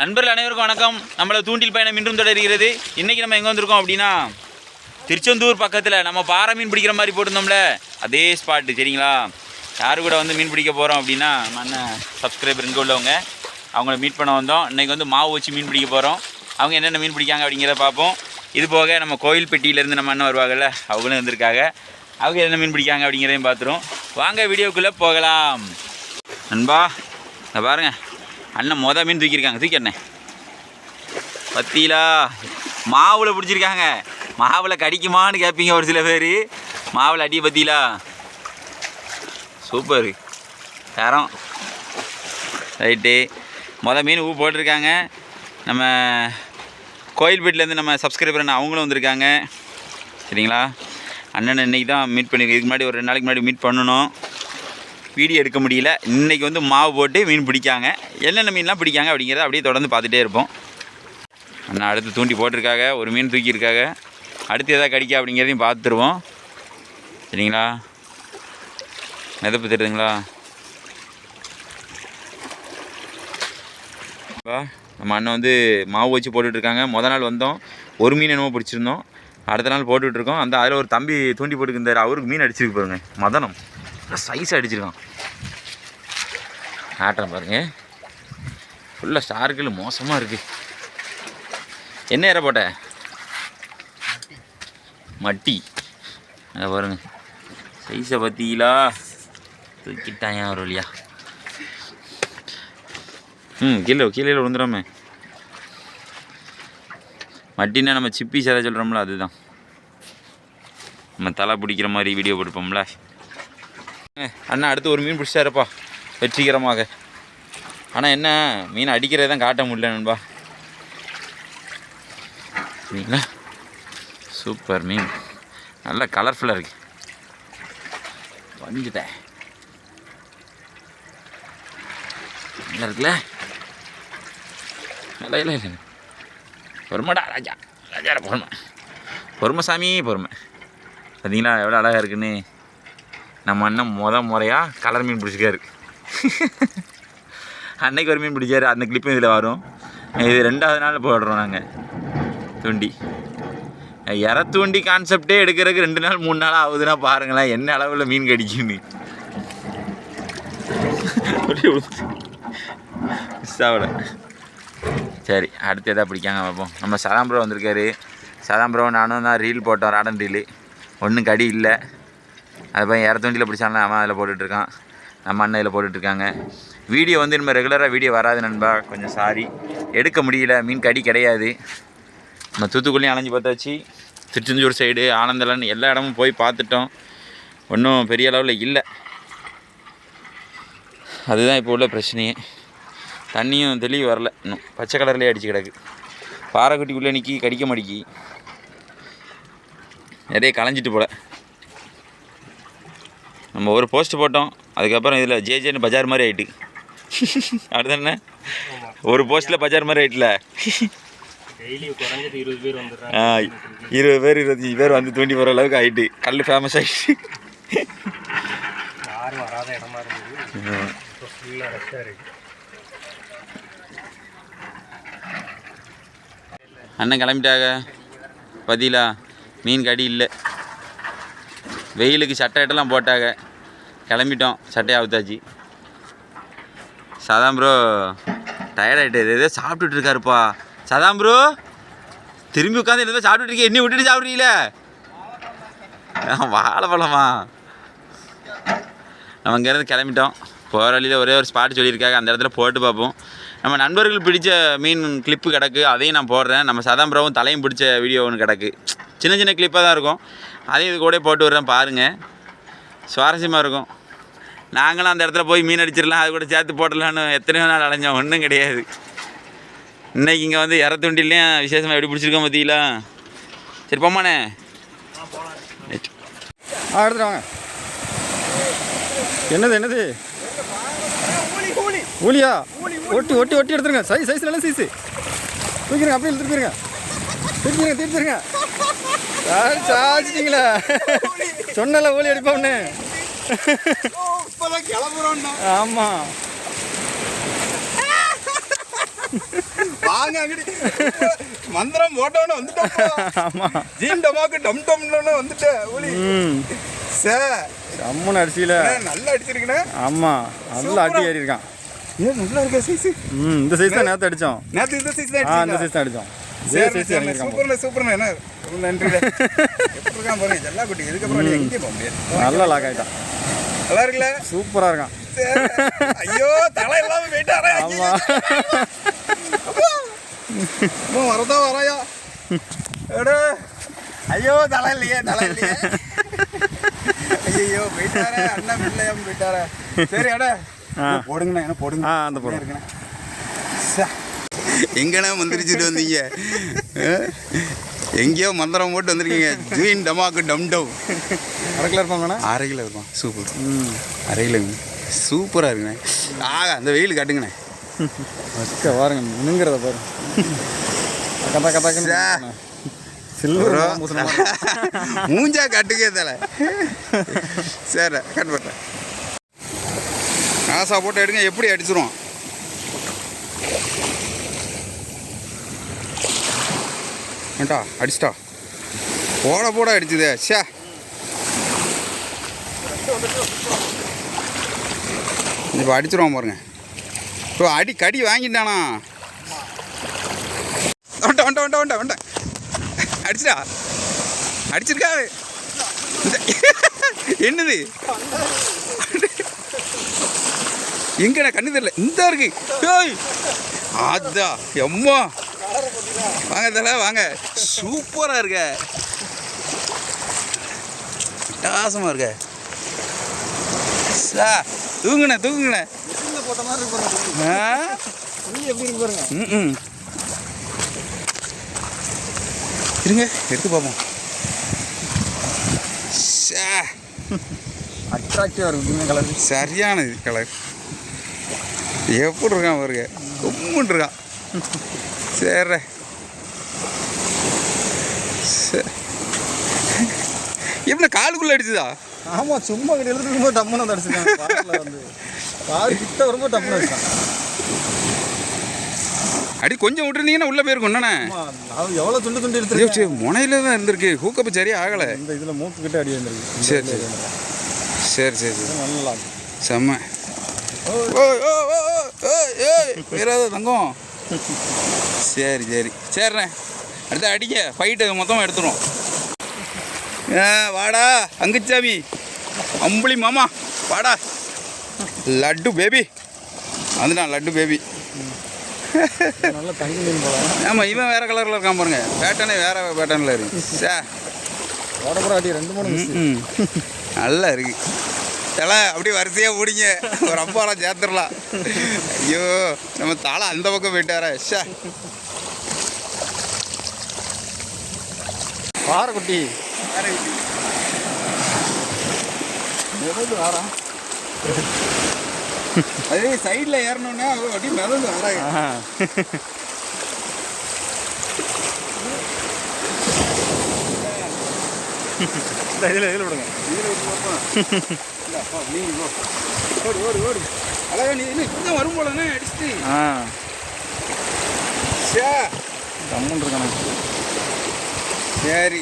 நண்பர்கள் அனைவருக்கும் வணக்கம். நம்மளை தூண்டில் பயணம் இன்றும் தொடர்கிறது. இன்றைக்கி நம்ம எங்கே வந்திருக்கோம் அப்படின்னா திருச்செந்தூர் பக்கத்தில் நம்ம பாறை மீன் பிடிக்கிற மாதிரி போட்டிருந்தோம்ல. அதே ஸ்பாட்டு சரிங்களா? யார் கூட வந்து மீன் பிடிக்க போகிறோம் அப்படின்னா நம்ம அண்ணன் சப்ஸ்கிரைபர் இங்கே உள்ளவங்க. அவங்கள மீட் பண்ண வந்தோம். இன்றைக்கி வந்து மாவு வச்சு மீன் பிடிக்க போகிறோம் அவங்க என்னென்ன மீன் பிடிக்காங்க அப்படிங்கிறத பார்ப்போம். இது போக நம்ம கோயில் பெட்டியிலேருந்து நம்ம அண்ணன் வருவாங்கல்ல அவங்களும் வந்திருக்காங்க. அவங்க என்ன மீன் பிடிக்காங்க அப்படிங்கிறதையும் பார்த்துருவோம். வாங்க வீடியோக்குள்ளே போகலாம். நண்பா இந்த பாருங்கள் அண்ணன் மொதல் மீன் தூக்கியிருக்காங்க. தூக்கி அண்ணன் பத்திலா. மாவில் பிடிச்சிருக்காங்க. மாவில் கடிக்குமான்னு கேட்பீங்க ஒரு சில பேர். மாவில் அடி பத்திலா. சூப்பர். தரம். ரைட்டு. மொதல் மீன் ஊ போட்டிருக்காங்க. நம்ம கோயில்பேட்டிலேருந்து நம்ம சப்ஸ்கிரைபர் அண்ணன் அவங்களும் வந்திருக்காங்க. சரிங்களா? அண்ணன் இன்றைக்கி தான் மீட் பண்ணியிருக்கேன் இதுக்கு முன்னாடி ஒரு ரெண்டு நாளைக்கு முன்னாடி மீட் பண்ணணும். வீடியோ எடுக்க முடியல. இன்றைக்கி வந்து மாவு போட்டு மீன் பிடிக்காங்க. என்னென்ன மீன்லாம் பிடிக்காங்க அப்படிங்கிறத அப்படியே தொடர்ந்து பார்த்துட்டே இருப்போம். அண்ணா அடுத்து தூண்டி போட்டிருக்காங்க. ஒரு மீன் தூக்கியிருக்காங்க. அடுத்து எதாவது கடிக்கா அப்படிங்கிறதையும் பார்த்துருவோம். சரிங்களா? மிதப்பு தெரியுதுங்களா? நம்ம அண்ணன் வந்து மாவு வச்சு போட்டுட்ருக்காங்க. மொதல் நாள் வந்தோம். ஒரு மீன் என்னமோ பிடிச்சிருந்தோம். அடுத்த நாள் போட்டுட்ருக்கோம். அந்த அதில் ஒரு தம்பி தூண்டி போட்டுக்கிருந்தார். அவருக்கு மீன் அடிச்சிருக்கு பாருங்க. மதனம். சைஸ் அடிச்சிருக்கான். ஆட்டம் பாருங்க. ஃபுல்லாக ஸ்டார்கள் மோசமாக இருக்குது என்ன ஏற போட்ட? மட்டி. அதை பாருங்க. சைஸை பற்றிங்களா தூக்கிட்டாயா ஒரு வழியா ம் கீழே கீழே விழுந்துடாமே மட்டினா நம்ம சிப்பி சேர சொல்கிறோம்ல அதுதான். நம்ம தலை பிடிக்கிற மாதிரி வீடியோ கொடுப்போம்ல. அண்ணா அடுத்து ஒரு மீன் பிடிச்சாருப்பா வெற்றிகரமாக. ஆனால் என்ன மீன் அடிக்கிறதே தான் காட்ட முடியல நண்பா. சரிங்களா சூப்பர் மீன். நல்ல கலர்ஃபுல்லாக இருக்கு. வந்துட்டேன். நல்லா இருக்குல்ல? நல்லா இல்லை இல்லை பொறுமைடா ராஜா. ராஜா பொறுமை. பொறுமை சாமி பொறுமை. பார்த்தீங்களா எவ்வளோ அழகாக இருக்குன்னு. நம்ம அண்ணன் முத முறையாக கலர் மீன் பிடிச்சிக்காரு அன்னைக்கு ஒரு மீன் பிடிச்சாரு. அந்த கிளிப்பும் இதில் வரும். இது ரெண்டாவது நாள் போடுறோம் நாங்கள் தூண்டி. இற தூண்டி கான்செப்டே எடுக்கிறதுக்கு ரெண்டு நாள் மூணு நாள் ஆகுதுன்னா பாருங்களேன் என்ன அளவில் மீன் கடிக்குன்னு. மிஸ் ஆகல. சரி அடுத்து எதாவது பிடிக்காங்க பார்ப்போம். நம்ம சதாம்பரம் வந்திருக்காரு. சதாம்பரம் நானும் தான் ரீல் போட்டோம் ராடன் ரீலு ஒன்றும் கடி இல்லை. அது பையன் இற தூண்டியில் பிடிச்சாலும் அவன் அதில் போட்டுட்ருக்கான். நம்ம அண்ணன் இதில் போட்டுட்ருக்காங்க. வீடியோ வந்து நம்ம ரெகுலராக வீடியோ வராது நண்பா. கொஞ்சம் சாரி எடுக்க முடியல மீன் கடி கிடையாது. நம்ம தூத்துக்குள்ளேயும் அலைஞ்சு பார்த்தாச்சு. திருச்செந்தூர் சைடு ஆனந்தலன் எல்லா இடமும் போய் பார்த்துட்டோம். ஒன்றும் பெரிய அளவில் இல்லை. அதுதான் இப்போ உள்ள பிரச்சனையே. தண்ணியும் தெளிவு வரல. இன்னும் பச்சை கலர்லேயே அடிச்சு கிடக்கு. பாறைக்குட்டிக்குள்ளே நிற்கி கடிக்க மாட்டிக்கி. நிறைய களைஞ்சிட்டு போல. நம்ம ஒரு போஸ்ட் போட்டோம் அதுக்கப்புறம் இதில் ஜேஜேன்னு பஜார் மாதிரி ஆயிட்டு. அடுத்து என்ன? ஒரு போஸ்ட்டில் பஜார் மாதிரி குறைஞ்சது இருபது பேர் இருபத்தஞ்சி பேர் வந்து தூண்டி போகிற அளவுக்கு ஆயிட்டு. கல் ஃபேமஸ் இருக்கு. அண்ணன் கிளம்பிட்டாங்க. பதிலா மீன் கடி இல்லை. வெயிலுக்கு சட்டை போட்டாங்க. கிளம்பிட்டோம். சட்டையை அவுத்தாச்சு. சதாம் ப்ரோ டயர்டாயிட்டு ஏதோ சாப்பிட்டுட்டு இருக்காருப்பா. சதாம் ப்ரோ திரும்பி உட்காந்து ஏதோ சாப்பிட்டுட்டு இருக்கே என்ன விட்டுட்டு சாப்பிட்றீங்களே? வாழைப்பழமா நம்ம இங்கேருந்து கிளம்பிட்டோம். போகிற வழியில் ஒரே ஒரு ஸ்பாட் சொல்லியிருக்காங்க. அந்த இடத்துல போட்டு பார்ப்போம். நம்ம நண்பர்கள் பிடிச்ச மீன் கிளிப்பு கிடக்கு. அதையும் நான் போடுறேன். நம்ம சதாம்பரவும் தலையும் பிடிச்ச வீடியோ ஒன்று கிடக்கு. சின்ன சின்ன கிளிப்பாக தான் இருக்கும். அதையும் இது கூட போட்டு விட்றேன் பாருங்கள் சுவாரஸ்யமாக இருக்கும். நாங்களும் அந்த இடத்துல போய் மீன் அடிச்சிடலாம் அது கூட சேர்த்து போடலான்னு எத்தனையோ நாள் அலைஞ்சோம். ஒன்றும் கிடையாது. இன்னைக்கு இங்கே வந்து இற தூண்டிலையும் விசேஷமாக எப்படி பிடிச்சிருக்கோம் பார்த்தீங்களா சரி போமாண்ணே ஆ எடுத்துட்டு வாங்க. என்னது என்னது? ஊலியா? ஒட்டி ஒட்டி ஒட்டி எடுத்துருங்க. சைஸ் சைஸ் நல்ல சைஸு? தூக்கிடுங்க அப்படியே திருப்பிடுங்க திருப்பிடுங்க திருப்பிடுங்க சாச்சிட்டீங்களே சொன்னல ஊலி அடிப்போம்னு ஆமாம் வாங்க அங்கிட்டு மந்திரம் போட்டோன்னு வந்துட்டோம் ஜீன் டமாக்கு டம் டம்னு வந்துட்டேன் ஒளி ம். சார் செம்மன் அடிச்சியில் நல்லா அடிச்சிருக்கண்ணே. ஆமாம் நல்லா அடி ஏறி இருக்கான் ஏன் நல்லா இருக்க சைஸ். ம் இந்த சைஸ் தான் நேற்று அடித்தோம். நேற்று இந்த சைஸ் ஆ தான் இந்த? சைஸ் தான் அடித்தோம். சூப்பர்ண்ணே சூப்பர்ண்ணே என்ன? நன்றி. எப்படி இருக்கான் பாருங்க எல்லா குட்டி. இதுக்கப்புறம் நீ எங்கேயும் போக முடியாது. நல்லா லாக் ஆகிட்டான் நல்லா இருக்குல்ல சூப்பராக இருக்கான். ஐயோ தலை இல்லாம போயிட்டாரே. ஆமாம் அம்மா வரதா வராயா? எடு. ஐயோ தலை இல்லையே தலை இல்லையே. ஐயோ போயிட்டாரே. அண்ணன் பிள்ளையம் போயிட்டாரே. சரி அட. போடுங்கண்ணா என்ன போடுங்க. ஆ அந்த போடுறோம் எங்கண்ணே மந்திரிச்சிட்டு வந்தீங்க? எங்கேயோ மந்திரம் போட்டு வந்திருக்கீங்க. ஜூயின் டமாக்கு டம் டவ் அரை கிலோ இருப்பாங்கண்ணா அரை கிலோ இருக்கும் சூப்பர் ம். அரை கிலோ. சூப்பராக இருக்குண்ணே. ஆகா அந்த வெயில் காட்டுங்கண்ணே. பாருங்க மினுங்கிறத பாருங்க கதா. பூசணமா மூஞ்சா காட்டுக்கே தலை சரி கட் பண்ணுறேன் ஆசா போட்டு எடுங்க எப்படி அடிச்சிரும் ஏண்டா அடிச்சிட்டா? போட போட அடிச்சுதே. ஷே இப்போ அடிச்சிருவோம் பாருங்க. இப்போ அடி கடி வாங்கிட்டானா? வண்ட வண்ட வண்ட வண்ட வண்ட அடிச்சிடா. அடிச்சிருக்காரு என்னது? எங்கடா கண்ணு தெரியல? இந்த இருக்கு. ஏய். அதான் எம்மா. வாங்க தல வாங்க. சூப்பரா இருக்க. அட்டகாசமா இருக்க. சா தூங்குண்ணே தூங்குண்ணே. போட்ட மாதிரி இருக்கு பாருங்க ஆ? துணி எப்படி இருக்கு பாருங்க ம் இருங்க எடுத்து பார்ப்போம். அட்ராக்டிவாக இருக்கு துணி கலர் சரியான இது கலர் எப்படி இருக்கான் பாருங்க. கும்முன்னு இருக்கான். சரி எப்படி காலுக்குள்ள அடிச்சுதா? ஆமாம் சும்மா கிட்ட எழுதிட்டு இருக்கும்போது டம்முன்னு வந்து அடிச்சிருக்காங்க வந்து. கார் கிட்ட வரும்போது டம்முன்னு அடிச்சான் அடி கொஞ்சம் விட்டுருந்தீங்கன்னா உள்ள போயிருக்கும் என்னண்ணே? ஆமா எவ்வளோ துண்டு துண்டு சரி முனையில தான் இருந்திருக்கு. ஹூக்கப்பு சரியா ஆகலை. இந்த இதில் மூக்கு கிட்ட அடி வந்துருக்கு. சரி, சரி. சரி சரி சரி. நல்லா செம்ம. தங்கம். சரி சரி. சரிண்ணே அடுத்து அடிக்க ஃபைட்டு மொத்தமாக எடுத்துரும். வாடா அங்குச்சாமி அம்புலி மாமா வாடா. லட்டு பேபி அதுதான் லட்டு பேபி ஆமாம் இவன் வேறு கலரில் இருக்கான் பாருங்க. பேட்டனே வேறு பேட்டனில் இருக்கு. சே. ஓட போகிற அடி ரெண்டு மூணு நல்லா இருக்கு. தலை அப்படியே வரிசையாக பிடிங்க ஒரு அப்பாலாம் சேர்த்துடலாம். ஐயோ நம்ம தலை அந்த பக்கம் போயிட்டாரா. ஷே பாறைக்குட்டி மிதந்து வாரா அது சைடில் ஏறணுன்னா அப்படியே மிதந்து வராங்க இதில் இதில் விடுங்க. ஓடு ஓடு ஓடு. அழகா நீ என்ன இப்பதான் வரும் போலண்ணே அடிச்சுட்டு. ஆ. ஷே தம்முன்னு இருக்கானே சரி.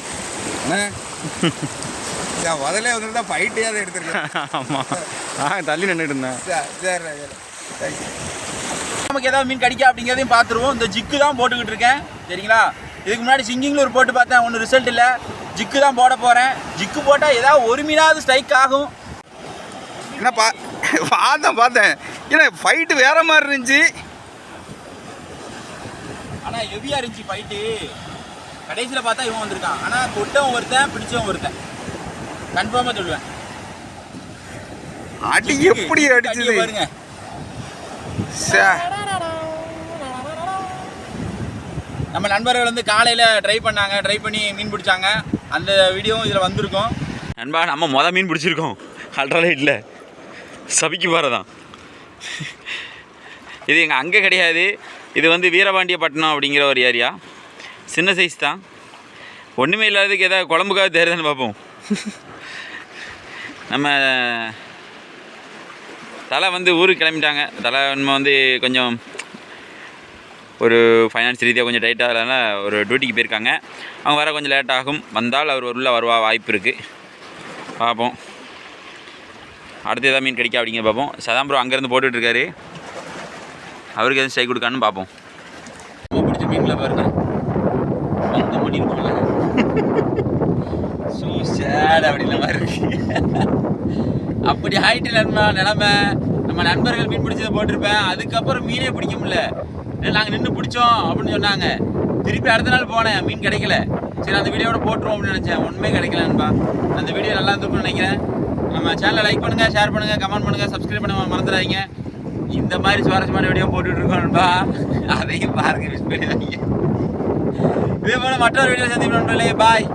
நான் முதல்ல வந்துருந்தா ஃபைட்டே அதை எடுத்துருக்கேன் ஆமாம் ஆ தள்ளி நின்றுட்டு இருந்தேன். சரி சரி நமக்கு ஏதாவது மீன் கிடைக்கா அப்படிங்கிறதையும் பார்த்துருவோம். இந்த ஜிக்கு தான் போட்டுக்கிட்டு இருக்கேன். சரிங்களா? இதுக்கு முன்னாடி சிங்கிங்கில் ஒரு போட்டு பார்த்தேன். ஒன்றும் ரிசல்ட் இல்லை. ஜிக்கு தான் போட போகிறேன் ஜிக்கு போட்டால் ஏதாவது ஒரு மீனாவது ஸ்ட்ரைக் ஆகும். என்ன பா பார்த்தேன் பார்த்தேன். ஏன்னா ஃபைட்டு வேற மாதிரி இருந்துச்சு. ஆனால் ஹெவியாக இருந்துச்சு ஃபைட்டு கடைசியில் பார்த்தா இவன் வந்திருக்கான். ஆனால் கொட்டவன் ஒருத்தன் பிடிச்சவன் ஒருத்தன். கன்ஃபார்மாக சொல்லுவேன். அடி எப்படி அடிச்சது? பாருங்க. சே. நம்ம நண்பர்கள் வந்து காலையில் ட்ரை பண்ணாங்க. ட்ரை பண்ணி மீன் பிடிச்சாங்க. அந்த வீடியோவும் இதில் வந்திருக்கும். நண்பா நம்ம மொதல் மீன் பிடிச்சிருக்கோம். அல்ட்ராலைட்டில் சபிக்கு பாரதான் இது எங்கள் அங்கே கிடையாது. இது வந்து வீரபாண்டியப்பட்டினம் அப்படிங்கிற ஒரு ஏரியா சின்ன சைஸ் தான். ஒன்றுமே இல்லாததுக்கு எதாவது குழம்புக்காக தெரியுதுன்னு பார்ப்போம். நம்ம தலை வந்து ஊருக்கு கிளம்பிட்டாங்க. தலை நம்ம வந்து கொஞ்சம் ஒரு ஃபைனான்ஸ் ரீதியாக கொஞ்சம் டைட்டாக இல்லைனா ஒரு டியூட்டிக்கு போயிருக்காங்க. அவங்க வர கொஞ்சம் லேட் ஆகும். வந்தால் அவர் உள்ளே வருவா வாய்ப்பு இருக்குது பார்ப்போம். அடுத்து எதாவது மீன் கிடைக்கா அப்படிங்க பார்ப்போம். சதாம்பரம் அங்கேருந்து போட்டுட்ருக்காரு அவருக்கு எதுவும் ஸ்ட்ரைக் கொடுக்கான்னு பார்ப்போம். ரொம்ப பிடிச்ச மீனில் பாருங்கள் அந்த மணி ஸோ சேட் அப்படின்ற மாதிரி இருக்கு. அப்படி ஆயிட்டு நண்பா நிலமை நம்ம நண்பர்கள் மீன் பிடிச்சதை போட்டிருப்பேன். அதுக்கப்புறம் மீனே பிடிக்க முடியல. நாங்கள் நின்று பிடிச்சோம் அப்படின்னு சொன்னாங்க. திருப்பி அடுத்த நாள் போனேன் மீன் கிடைக்கல. சரி அந்த வீடியோட போட்டுருவோம் அப்படின்னு நினச்சேன். ஒன்றுமே கிடைக்கல நண்பா. அந்த வீடியோ நல்லா இருந்திருக்கும்னு நினைக்கிறேன். நம்ம சேனலை லைக் பண்ணுங்கள் ஷேர் பண்ணுங்கள் கமெண்ட் பண்ணுங்கள் சப்ஸ்கிரைப் பண்ண மறந்துடாதீங்க. இந்த மாதிரி சுவாரஸ்யமான வீடியோ போட்டுட்டு நண்பா. அதையும் பாருங்க மிஸ் பண்ணிடாதீங்க. இதே போல மற்றொரு வீடியோ சந்திப்போம் நண்பர்களே. பாய்